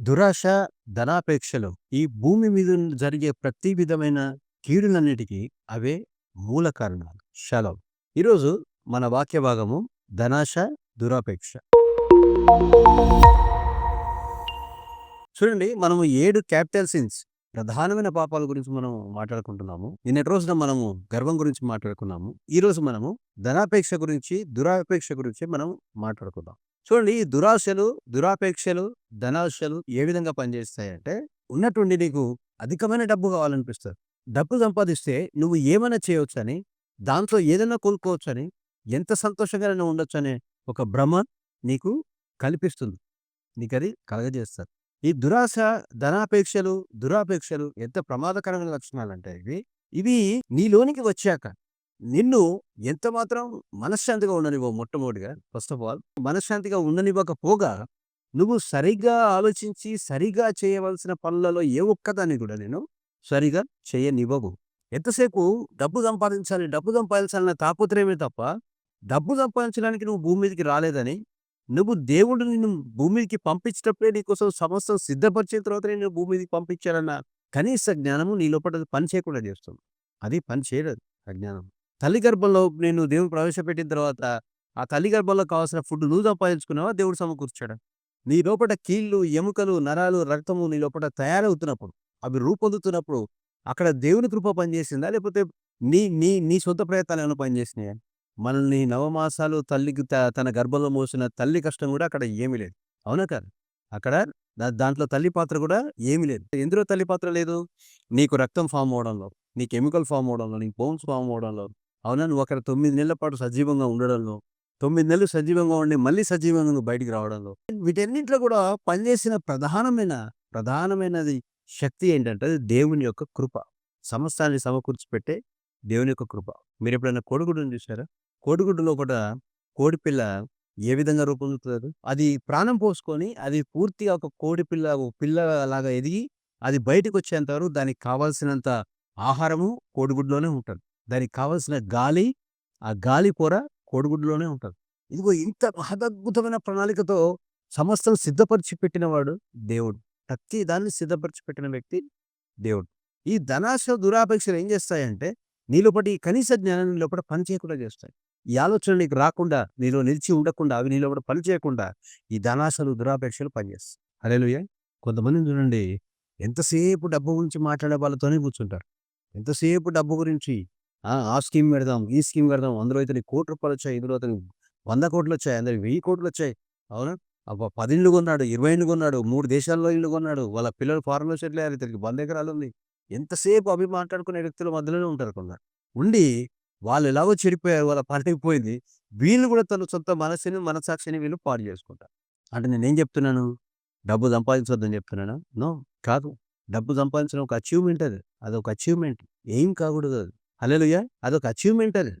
దురాశ, ధనాపేక్షలు ఈ భూమి మీద జరిగే ప్రతి విధమైన కీడులన్నిటికీ అవే మూల కారణాలు. షాలోమ్. ఈరోజు మన వాక్య భాగము ధనాశ, దురాపేక్ష. చూడండి మనము ఏడు క్యాపిటల్ సిన్స్ ప్రధానమైన పాపాల గురించి మనం మాట్లాడుకుంటున్నాము. నిన్నటి రోజున మనము గర్వం గురించి మాట్లాడుకున్నాము. ఈరోజు మనము ధనాపేక్ష గురించి, దురాపేక్ష గురించి మనం మాట్లాడుకుందాం. చూడండి ఈ దురాశలు, దురాపేక్షలు, ధనాశలు ఏ విధంగా పనిచేస్తాయంటే ఉన్నట్టుండి నీకు అధికమైన డబ్బు కావాలనిపిస్తారు డబ్బు సంపాదిస్తే నువ్వు ఏమైనా చేయొచ్చని, దాంట్లో ఏదైనా కోల్పోవచ్చని, ఎంత సంతోషంగానైనా ఉండొచ్చనే ఒక భ్రమ నీకు కల్పిస్తుంది. నీకు అది కలగజేస్తారు ఈ దురాశ, ధనాపేక్షలు, దురాపేక్షలు ఎంత ప్రమాదకరమైన లక్షణాలంటే ఇవి, ఇవి నీలోనికి వచ్చాక నిన్ను ఎంత మాత్రం మనశ్శాంతిగా ఉండనివ్వవు మొట్టమొదటిగా ఫస్ట్ ఆఫ్ ఆల్. మనశ్శాంతిగా ఉండనివ్వకపోగా నువ్వు సరిగ్గా ఆలోచించి, సరిగా చేయవలసిన పనులలో ఏ ఒక్కదాన్ని కూడా నేను సరిగా చేయనివ్వవు. ఎంతసేపు డబ్బు సంపాదించాలి, డబ్బు సంపాదించాలన్న తాపత్రయమే తప్ప, డబ్బు సంపాదించడానికి నువ్వు భూమి మీదకి రాలేదని, నువ్వు దేవుడు నిన్ను భూమి మీదకి పంపించేటప్పుడే నీకోసం సమస్తం సిద్ధపరిచిన తర్వాతనే నిన్ను భూమి మీదకి పంపించాలన్న కనీస జ్ఞానము నీ లోపట పని చేయకుండా చేస్తుంది. అది పని చేయలేదు అజ్ఞానం. తల్లి గర్భంలో నేను దేవుడు ప్రవేశపెట్టిన తర్వాత, ఆ తల్లి గర్భంలో కావాల్సిన ఫుడ్ నువ్వు సంపాదించుకున్నావా? దేవుడు సమకూర్చాడు నీ లోపట కీళ్ళు, ఎముకలు, నరాలు, రక్తము నీ లోపట తయారవుతున్నప్పుడు, అవి రూపొందుతున్నప్పుడు అక్కడ దేవుని కృప పనిచేసిందా? లేకపోతే నీ నీ నీ సొంత ప్రయత్నాలు ఏమైనా పనిచేసినాయా? మనల్ని నవమాసాలు తల్లికి తన గర్భంలో మోసిన తల్లి కష్టం కూడా అక్కడ ఏమీ లేదు. అవునా కాదు అక్కడ దాంట్లో తల్లి పాత్ర కూడా ఏమీ లేదు. ఎందులో తల్లి పాత్ర లేదు? నీకు రక్తం ఫామ్ అవడంలో నీకు కెమికల్ ఫార్మ్ అవడంలో నీకు బోన్స్ ఫార్మ్ అవడంలో అవునా? నువ్వు అక్కడ 9 నెలల పాటు సజీవంగా ఉండడంలో, తొమ్మిది నెలలు సజీవంగా ఉండి మళ్ళీ సజీవంగా నువ్వు బయటికి రావడంలో, వీటన్నింటిలో కూడా పనిచేసిన ప్రధానమైన ప్రధానమైనది శక్తి ఏంటంటే అది దేవుని యొక్క కృప. సమస్తాన్ని సమకూర్చిపెట్టే దేవుని యొక్క కృప. మీరెప్పుడైనా కోడిగుడ్డుని చూసారా? కోడిగుడ్డులో కూడా కోడిపిల్ల ఏ విధంగా రూపొందుతున్నారు అది ప్రాణం పోసుకొని అది పూర్తిగా ఒక కోడిపిల్ల ఒక పిల్లలాగా ఎదిగి, అది బయటికొచ్చేంత వరకు దానికి కావాల్సినంత ఆహారము కోడిగుడ్డులోనే ఉంటుంది దానికి కావలసిన గాలి, ఆ గాలి కూర కోడిగుడ్డులోనే ఉంటుంది ఇదిగో ఇంత మహదద్భుతమైన ప్రణాళికతో సమస్తం సిద్ధపరిచి పెట్టినవాడు దేవుడు. ప్రతి దాన్ని సిద్ధపరిచి పెట్టిన వ్యక్తి దేవుడు. ఈ ధనాశ, దురాపేక్షలు ఏం చేస్తాయంటే నీలోపటి ఈ కనీస జ్ఞానం లోపల పని చేయకుండా చేస్తాయి. ఈ ఆలోచన నీకు రాకుండా, నీలో నిలిచి ఉండకుండా, అవి నీ లోపట పని చేయకుండా ఈ ధనాశలు, దురాపేక్షలు పనిచేస్తాయి. అరేలుయ్య కొంతమంది చూడండి ఎంతసేపు డబ్బు గురించి మాట్లాడే వాళ్ళతోనే కూర్చుంటారు. ఎంతసేపు డబ్బు గురించి ఆ! స్కీమ్ పెడదాం, ఈ స్కీమ్ పెడదాం, అందులో ఇతనికి రూ. 1,00,00,000 ఇందులో అతనికి 100,00,00,000 అందరికి వెయ్యి కోట్లు వచ్చాయి అవునా? అబ్బా! 10 ఇండ్లు కొన్నాడు, 20 ఇండ్లు కొన్నాడు, మూడు దేశాల్లో ఇల్లు కొన్నాడు, వాళ్ళ పిల్లలు ఫారెన్‌లో సెటిల్ అయ్యారు, ఇతనికి వంద ఎకరాలు ఉంది. ఎంతసేపు అవి మాట్లాడుకునే వ్యక్తుల మధ్యలోనే ఉంటారు కొందరు. ఉండి వాళ్ళు ఎలాగో చెడిపోయారు, వాళ్ళ పని అయిపోయింది. వీళ్ళు కూడా తన సొంత మనసుని, మనసాక్షిని వీళ్ళు పాడు చేసుకుంటారు. అంటే నేనేం చెప్తున్నాను? డబ్బు సంపాదించొద్దని చెప్తున్నాను నో. కాదు. డబ్బు సంపాదించడం ఒక అచీవ్‌మెంట్ అది. అది ఒక అచీవ్‌మెంట్. ఏం కాకూడదు అది. హల్లెలూయా! అదొక అచీవ్‌మెంట్ అది.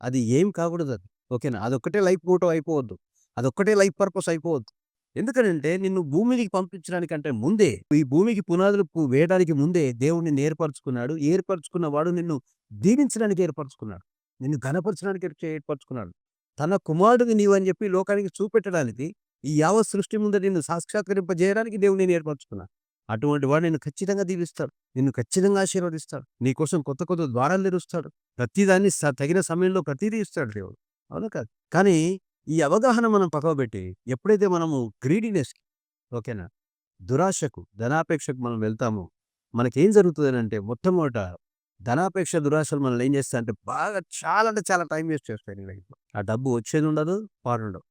అది ఏం కాకూడదు అది. ఓకేనా? అదొక్కటే లైఫ్ మోటో అయిపోవద్దు. అదొక్కటే లైఫ్ పర్పస్ అయిపోవద్దు. ఎందుకనంటే నిన్ను భూమికి పంపించడానికంటే ముందే, ఈ భూమికి పునాదులు వేయడానికి ముందే దేవుణ్ణి ఏర్పరచుకున్నాడు. ఏర్పరచుకున్న వాడు నిన్ను దీవించడానికి ఏర్పరచుకున్నాడు. నిన్ను ఘనపరచడానికి ఏర్పరచుకున్నాడు. తన కుమారుడివి నీవని చెప్పి లోకానికి చూపెట్టడానికి, ఈ యావత్ సృష్టి ముందర నిన్ను సాక్షాత్కరింపజేయడానికి దేవుడు నేను ఏర్పరచుకున్నాను అటువంటి వాడు నిన్ను ఖచ్చితంగా దీవిస్తాడు. నిన్ను ఖచ్చితంగా ఆశీర్వదిస్తాడు. నీకోసం కొత్త కొత్త ద్వారాలు తెరుస్తాడు. ప్రతిదాన్ని తగిన సమయంలో ప్రతిదీ ఇస్తాడు దేవుడు. అవునా కాదు కానీ ఈ అవగాహన మనం పక్కకు ఎప్పుడైతే మనము గ్రీడీనెస్‌కి ఓకేనా? దురాశకు, ధనాపేక్షకు మనం వెళ్తామో మనకేం జరుగుతదనంటే మొట్టమొదట ధనాపేక్ష, దురాశలు మనల్ని ఏం చేస్తా అంటే బాగా చాలా అంటే చాలా టైం వేస్ట్ చేస్తాయి నీ లైఫ్‌లో. ఆ డబ్బు వచ్చేది ఉండదు పాడుండదు.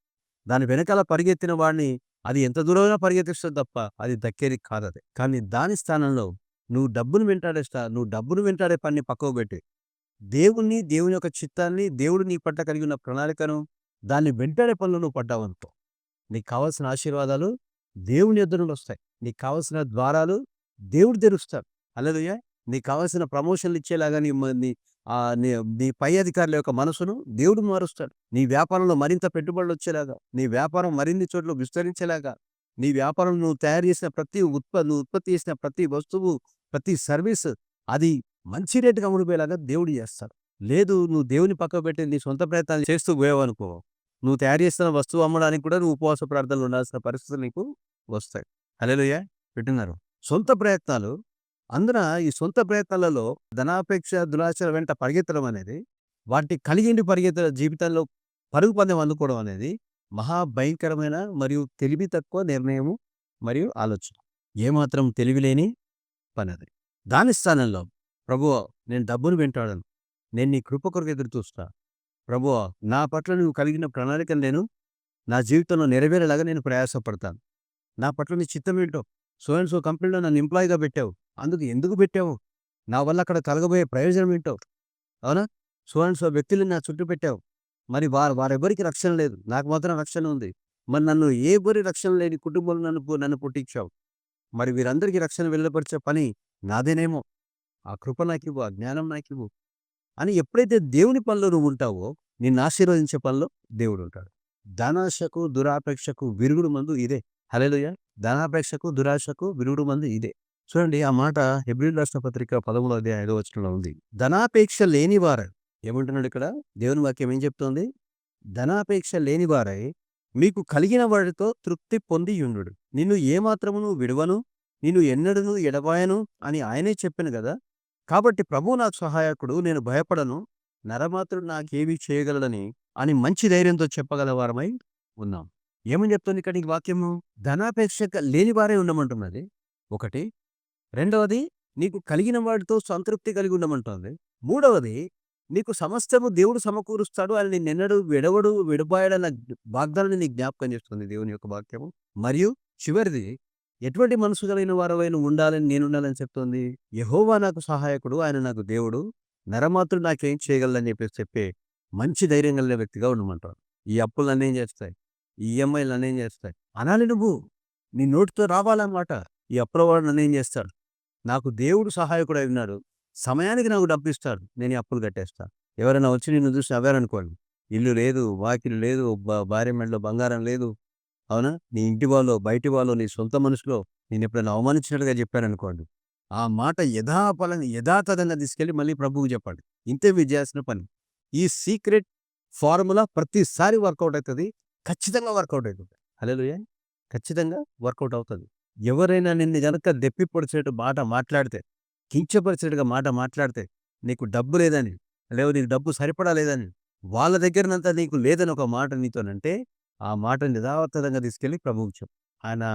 దాని వెనకాల పరిగెత్తిన వాడిని అది ఎంత దూరంగా పరిగెత్తిస్తుంది తప్ప అది దక్కేది కాదది. కానీ దాని స్థానంలో నువ్వు డబ్బును వెంటాడేస్తా నువ్వు డబ్బును వెంటాడే పనిని పక్కకు పెట్టి, దేవుణ్ణి, దేవుని యొక్క చిత్తాన్ని, దేవుడు నీ పట్ల కలిగి ఉన్న ప్రణాళికను, దాన్ని వెంటాడే పనులు నువ్వు పడ్డావనుకో, నీకు కావాల్సిన ఆశీర్వాదాలు దేవుని యొద్ద వస్తాయి. నీకు కావాల్సిన ద్వారాలు దేవుడు తెరుస్తాడు. అల్లదయ్యా నీకు కావాల్సిన ప్రమోషన్‌లు ఇచ్చేలాగా నీ నీ నీ పై అధికారుల యొక్క మనసును దేవుడు మారుస్తాడు. నీ వ్యాపారంలో మరింత పెట్టుబడులు వచ్చేలాగా, నీ వ్యాపారం మరిన్ని చోట్ల విస్తరించేలాగా, నీ వ్యాపారం నువ్వు తయారు చేసిన ప్రతి ఉత్ప నువ్వు ఉత్పత్తి చేసిన ప్రతి వస్తువు, ప్రతి సర్వీస్ అది మంచి రేటుకి ఉండిపోయేలాగా దేవుడు చేస్తాడు. లేదు నువ్వు దేవుని పక్కకు పెట్టి నీ సొంత ప్రయత్నాలు చేస్తూ పోయావనుకో, నువ్వు తయారు చేస్తున్న వస్తువు అమ్మడానికి కూడా నువ్వు ఉపవాస ప్రార్థనలు ఉండాల్సిన పరిస్థితులు నీకు వస్తాయి. హల్లెలూయా! పెట్టినారు సొంత ప్రయత్నాలు అందున ఈ సొంత ప్రయత్నాలలో ధనాపేక్ష దురాశల వెంట పరిగెత్తడం అనేది వాటి కలిగిండి పరిగెత్త జీవితంలో పరుగు పందెం అందుకోవడం అనేది మహా భయంకరమైన మరియు తెలివి తక్కువ నిర్ణయము మరియు ఆలోచన. ఏమాత్రం తెలివిలేని పని అది దాని స్థానంలో ప్రభువా నేను డబ్బును వెంటాడను. నేను నీ కృప కొరకు ఎదురు చూస్తా. ప్రభువా నా పట్ల నువ్వు కలిగిన ప్రణాళికను నేను నా జీవితంలో నెరవేరేలాగా నేను ప్రయాసపడతాను. నా పట్ల నీ చిత్తం ఏంటో సో అండ్ సో కంపెనీలో నన్ను ఎంప్లాయీగా పెట్టావు. అందుకు ఎందుకు పెట్టావు? నా వల్ల అక్కడ కలగబోయే ప్రయోజనం ఏంటో? అవునా? సో సో వ్యక్తులు నా చుట్టూ పెట్టావు. మరి వారు వారెవరికి రక్షణ లేదు? నాకు మాత్రం రక్షణ ఉంది. మరి నన్ను ఏ బరి రక్షణ లేని కుటుంబంలో నన్ను నన్ను పుట్టించావు? మరి వీరందరికీ రక్షణ వెళ్ళపరిచే పని నాదేనేమో? ఆ కృప నాకివ్వు ఆ జ్ఞానం నాకివ్వు. అని ఎప్పుడైతే దేవుని పనిలో నువ్వు ఉంటావో నిన్ను ఆశీర్వదించే పనిలో దేవుడు ఉంటాడు. ధనాశకు దురాపేక్షకు విరుగుడు మందు ఇదే. హలేలుయ ధనాపేక్షకు దురాశకు విరుగుడు మందు ఇదే. చూడండి ఆ మాట హెబ్రిల్ రాష్ట్ర పత్రిక పదమూడు అధ్యాయం ఐదో వచనంలో ఉంది. ధనాపేక్ష లేనివారై ఏమంటున్నాడు ఇక్కడ? దేవుని వాక్యం ఏం చెప్తోంది? ధనాపేక్ష లేనివారై మీకు కలిగిన వాడితో తృప్తి పొంది యుండు నిన్ను ఏమాత్రమును విడవను నిన్ను ఎన్నడను ఎడబాయను అని ఆయనే చెప్పాను కదా? కాబట్టి ప్రభు నాకు సహాయకుడు నేను భయపడను నరమాత్రుడు నాకేమీ చేయగలడని అని మంచి ధైర్యంతో చెప్పగలవారమై ఉన్నాం. ఏమని చెప్తుంది ఇక్కడ నీకు వాక్యము? ధనాపేక్ష లేనివారే లేని వారే ఉండమంటున్నది. ఒకటి రెండవది నీకు కలిగిన వాడితో సంతృప్తి కలిగి ఉండమంటుంది. మూడవది నీకు సమస్తము దేవుడు సమకూరుస్తాడు అని నిన్నడు విడవడు విడబాయడన్న వాగ్దానాన్ని నీకు జ్ఞాపకం చేస్తుంది దేవుని యొక్క వాక్యము. మరియు చివరిది ఎటువంటి మనసు కలిగిన వారవైన ఉండాలని నేను ఉండాలని చెప్తుంది. యహోవా నాకు సహాయకుడు ఆయన నాకు దేవుడు. నరమాత్రుడు నాకేం చేయగలదని చెప్పేసి చెప్పే మంచి ధైర్యం కలిగిన వ్యక్తిగా ఉండమంటారు. ఈ అప్పులు నన్నేం చేస్తాయి? ఈ ఈఎంఐలు నన్నేం చేస్తాయి? అనాలి నువ్వు. నీ నోటితో రావాలన్నమాట. ఈ అప్పుల వాడు నన్నేం చేస్తాడు? నాకు దేవుడు సహాయకుడు అయి ఉన్నాడు. సమయానికి నాకు డబ్బు ఇస్తాడు నేను అప్పులు కట్టేస్తాను ఎవరైనా వచ్చి నిన్ను చూసి అవ్వారనుకోండి ఇల్లు లేదు వాకిలు లేదు భార్య మెడలో బంగారం లేదు. అవునా? నీ ఇంటి వాళ్ళు బయటి వాళ్ళు నీ సొంత మనుషులో నేను ఎప్పుడైనా అవమానించినట్టుగా చెప్పారనుకోండి. ఆ మాట యథాపలంగా యథాతథంగా తీసుకెళ్ళి మళ్ళీ ప్రభువుకి చెప్పండి. ఇంతే మీరు చేయాల్సిన పని. ఈ సీక్రెట్ ఫార్ములా ప్రతిసారి వర్కౌట్ అవుతుంది. ఖచ్చితంగా వర్కౌట్ అవుతుంది. హలో ఖచ్చితంగా వర్కౌట్ అవుతుంది. ఎవరైనా నిన్ను గనక దెప్పి పొడిచేటు మాట మాట్లాడితే కించపరిచేట్టుగా మాట మాట్లాడితే నీకు డబ్బు లేదని లేవు నీకు డబ్బు సరిపడా లేదని వాళ్ళ దగ్గరనంతా నీకు లేదని ఒక మాట నీతోనంటే ఆ మాటని యథార్థంగా తీసుకెళ్ళి ప్రభువుకి చెప్పు. ఆయన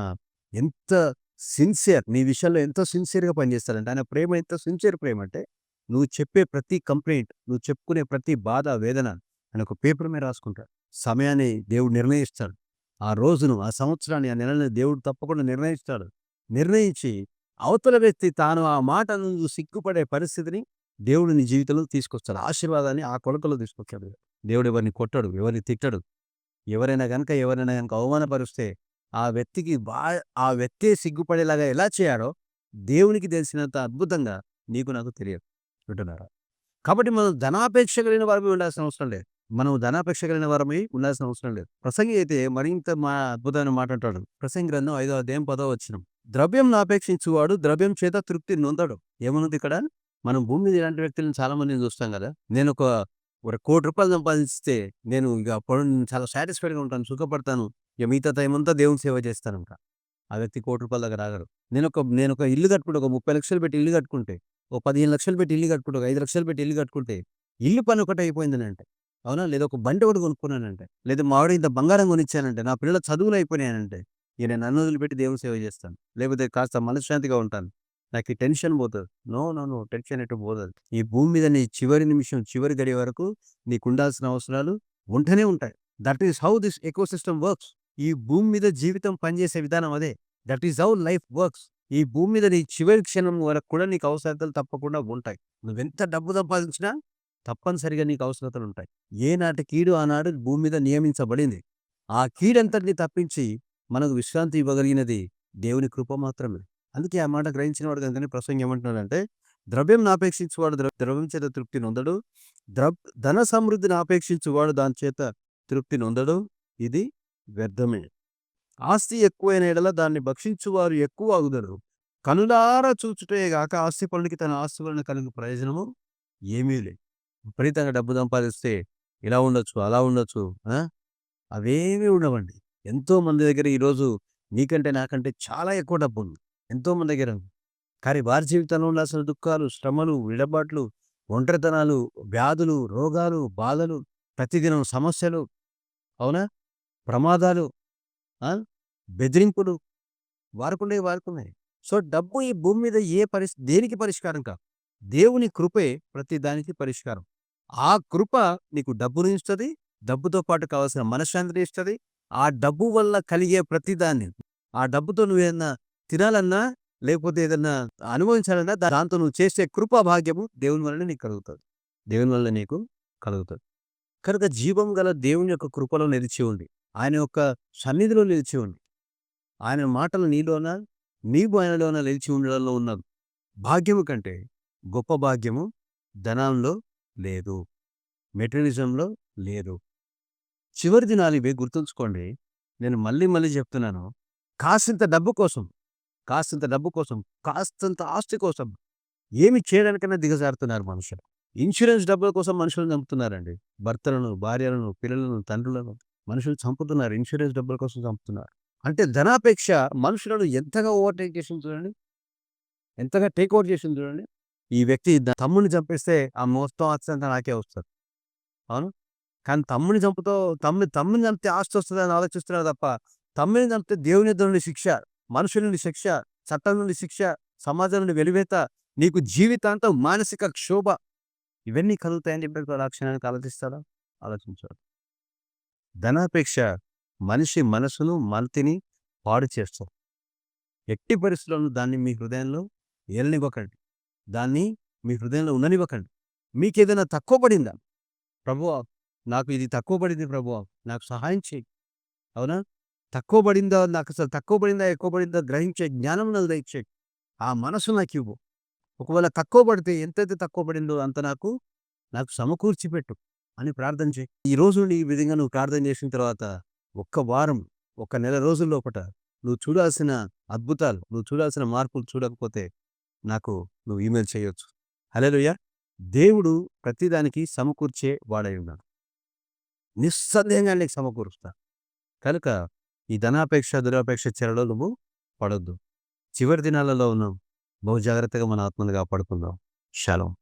ఎంత సిన్సియర్ నీ విషయంలో ఎంతో సిన్సియర్గా పనిచేస్తాడంటే ఆయన ప్రేమ ఎంత సిన్సియర్ ప్రేమ అంటే నువ్వు చెప్పే ప్రతి కంప్లైంట్ నువ్వు చెప్పుకునే ప్రతి బాధ వేదన ఆయన ఒక పేపర్ మీద రాసుకుంటాడు. సమయాన్ని దేవుడు నిర్ణయిస్తాడు. ఆ రోజును ఆ సంవత్సరాన్ని ఆ నెలని దేవుడు తప్పకుండా నిర్ణయిస్తాడు. నిర్ణయించి అవతల వ్యక్తి తాను ఆ మాట సిగ్గుపడే పరిస్థితిని దేవుడు నీ జీవితంలో తీసుకొస్తాడు. ఆశీర్వాదాన్ని ఆ కొలకలో తీసుకొచ్చాడు దేవుడు ఎవరిని కొట్టడు ఎవరిని తిట్టడు. ఎవరైనా కనుక ఎవరైనా కనుక అవమానపరిస్తే ఆ వ్యక్తికి బా ఆ వ్యక్తే సిగ్గుపడేలాగా ఎలా చేయాడో దేవునికి తెలిసినంత అద్భుతంగా నీకు నాకు తెలియదు. వింటున్నారా? కాబట్టి మనం ధనాపేక్ష కలిగిన వారిపై ఉండాల్సిన అవసరం లేదు. మనం ధనాపేక్ష కలిగిన వారమై ఉండాల్సిన అవసరం లేదు. ప్రసంగి అయితే మరింత మా అద్భుతమైన మాట అంటాడు ప్రసంగి గ్రంథం ఐదో అధ్యాయం పదో వచ్చిన ద్రవ్యం అపేక్షించువాడు ద్రవ్యం చేత తృప్తి నొందడు. ఏమనుంది ఇక్కడ? మనం భూమి మీద ఇలాంటి వ్యక్తులను చాలా మందిని చూస్తాం కదా. నేను ఒక ఒక కోటి రూపాయలు సంపాదిస్తే నేను ఇక అప్పుడు చాలా సాటిస్ఫైడ్గా ఉంటాను సుఖపడతాను. ఇక మిగతా టైం అంతా దేవుని సేవ చేస్తాను ఇంకా ఆ వ్యక్తి కోటి రూపాయల దగ్గర రాగరు నేను ఒక నేను ఒక ఇల్లు కట్టుకుంటే ఒక ముప్పై లక్షలు పెట్టి ఇల్లు కట్టుకుంటే ఒక పదిహేను లక్షలు పెట్టి ఇల్లు కట్టుకుంటే ఒక ఐదు లక్షలు పెట్టి ఇల్లు కట్టుకుంటే ఇల్లు పని ఒకటి అయిపోయిందని అంటే అవునా? లేదా ఒక బండి ఒకటి కొనుక్కున్నానంటే లేదా మావిడ ఇంత బంగారం కొనిచ్చానంటే నా పిల్లల చదువులు అయిపోయినాయనంటే ఇక నేను నన్ను వదిలిపెట్టి దేవుని సేవ చేస్తాను. లేకపోతే కాస్త మనశ్శాంతిగా ఉంటాను. నాకు ఈ టెన్షన్ పోతుంది. నో నో నో టెన్షన్ ఎటు పోతుంది ఈ భూమి మీద నీ చివరి నిమిషం చివరి గడి వరకు నీకు ఉండాల్సిన అవసరాలు ఉంటూనే ఉంటాయి. That is how this ecosystem works. ఈ భూమి మీద జీవితం పనిచేసే విధానం అదే. That is how life works. ఈ భూమి మీద నీ చివరి క్షణం వరకు కూడా నీకు అవసరతలు తప్పకుండా ఉంటాయి. నువ్వెంత డబ్బు సంపాదించినా తప్పనిసరిగా నీకు అవసరతలు ఉంటాయి. ఏనాటి కీడు ఆనాడు భూమి మీద నియమించబడింది. ఆ కీడంతటిని తప్పించి మనకు విశ్రాంతి ఇవ్వగలిగినది దేవుని కృప మాత్రమే. అందుకే ఆ మాట గ్రహించిన వాడు కనుకనే ప్రసంగం ఏమంటున్నాడంటే ద్రవ్యం ఆపేక్షించువాడు ద్రవ్యం చేత తృప్తి నొందడు. ద్రవ్ ధన సమృద్ధిని ఆపేక్షించువాడు దాని చేత తృప్తి నొందడు. ఇది వ్యర్థమే. ఆస్తి ఎక్కువైన ఎడల దాన్ని భక్షించువారు ఎక్కువ అగుదరు కనులారా చూచుటే గాక ఆస్తి పనులకి తన ఆస్తి వలన కలిగిన ప్రయోజనము ఏమీ లేదు. విపరీతంగా డబ్బు సంపాదిస్తే ఇలా ఉండొచ్చు అలా ఉండొచ్చు ఆ? అవేమీ ఉండవండి ఎంతో మంది దగ్గర ఈరోజు నీకంటే నాకంటే చాలా ఎక్కువ డబ్బు ఉంది ఎంతో మంది దగ్గర కానీ వారి జీవితంలో ఉండాల్సిన దుఃఖాలు, శ్రమలు, విడబాట్లు, ఒంటరితనాలు, వ్యాధులు, రోగాలు, బాధలు, ప్రతిదినం సమస్యలు, అవునా? ప్రమాదాలు, ఆ! బెదిరింపులు వారుకుండే వారుకున్నాయి సో, డబ్బు ఈ భూమి మీద ఏ పరిస్థితి దేనికి పరిష్కారం కాదు. దేవుని కృపే ప్రతిదానికి పరిష్కారం. ఆ కృప నీకు డబ్బును ఇస్తది. డబ్బుతో పాటు కావాల్సిన మనశ్శాంతిని ఇస్తది. ఆ డబ్బు వల్ల కలిగే ప్రతిదాన్ని ఆ డబ్బుతో నువ్వేదన్నా తినాలన్నా, లేకపోతే ఏదన్నా అనుభవించాలన్నా దాంతో నువ్వు చేసే కృపా భాగ్యము దేవుని వల్లనే నీకు కలుగుతుంది దేవుని వల్ల నీకు కలుగుతుంది కనుక జీవం గల దేవుని యొక్క కృపలో నిలిచి ఉండి, ఆయన యొక్క సన్నిధిలో నిలిచి ఉండి, ఆయన మాటలు నీలోన, నీవు ఆయనలోన నిలిచి ఉండడంలో ఉన్న భాగ్యము కంటే గొప్ప భాగ్యము ధనంలో లేదు. మెటర్నిజంలో లేదు. చివరి దినాలు ఇవే గుర్తుంచుకోండి. నేను మళ్ళీ మళ్ళీ చెప్తున్నాను. కాసింత డబ్బు కోసం, కాస్తంత డబ్బు కోసం, కాస్తంత ఆస్తి కోసం ఏమి చేయడానికైనా దిగజారుతున్నారు మనుషులు. ఇన్సూరెన్స్ డబ్బుల కోసం మనుషులను చంపుతున్నారండి. భర్తలను, భార్యలను, పిల్లలను, తండ్రులను మనుషులు చంపుతున్నారు. ఇన్సూరెన్స్ డబ్బుల కోసం చంపుతున్నారు. అంటే ధనాపేక్ష మనుషులను ఎంతగా ఓవర్‌టేక్ చేసింది చూడండి. ఎంతగా టేక్ ఓవర్ చేసింది చూడండి. ఈ వ్యక్తి తమ్ముడిని చంపేస్తే ఆ మొత్తం ఆస్తి అంతా నాకే వస్తుంది. అవును. కానీ తమ్ముని చంపుతో తమ్ముని తమ్మిని చంపితే ఆస్తి వస్తుంది అని ఆలోచిస్తున్నారు తప్ప, తమ్మిని చంపితే దేవుని నుండి శిక్ష, మనుషుల నుండి శిక్ష, చట్టం నుండి శిక్ష, సమాజం నుండి వెలివేత, నీకు జీవితాంతం మానసిక క్షోభ. ఇవన్నీ కలుగుతాయని చెప్పి వాడు ఆలోచిస్తారా? ఆలోచించాడు ధనాపేక్ష మనిషి మనసును, మతిని పాడు చేస్తాం ఎట్టి పరిస్థితుల్లోనూ దాన్ని మీ హృదయంలో ఏలనివ్వకండి. దాన్ని మీ హృదయంలో ఉండనివ్వకండి. మీకేదైనా తక్కువ పడిందా? ప్రభువ నాకు ఇది తక్కువ పడింది ప్రభువ నాకు సహాయం చెయ్యి. అవునా? తక్కువ పడిందా? నాకు అసలు తక్కువ పడిందా? ఎక్కువ పడిందా? గ్రహించే జ్ఞానం నాకు దయచే ఆ మనసు నాకివ్వు. ఒకవేళ తక్కువ పడితే ఎంతైతే తక్కువ పడిందో అంత నాకు, నాకు సమకూర్చిపెట్టు అని ప్రార్థన చేయి ఈరోజు నీ ఈ విధంగా నువ్వు ప్రార్థన చేసిన తర్వాత ఒక్క వారం, ఒక నెల రోజుల లోపల నువ్వు చూడాల్సిన అద్భుతాలు, నువ్వు చూడాల్సిన మార్పులు చూడకపోతే నాకు నువ్వు ఈమెయిల్ చేయొచ్చు. హలేలుయ్య దేవుడు ప్రతిదానికి సమకూర్చే వాడై ఉన్నాడు. నిస్సందేహంగా నీకు సమకూరుస్తా కనుక ఈ ధనాపేక్ష, దురాపేక్ష చెరలో నువ్వు పడొద్దు. చివరి దినాలలో ఉన్నాం. బహు జాగ్రత్తగా మన ఆత్మను కాపాడుకుందాం. శలం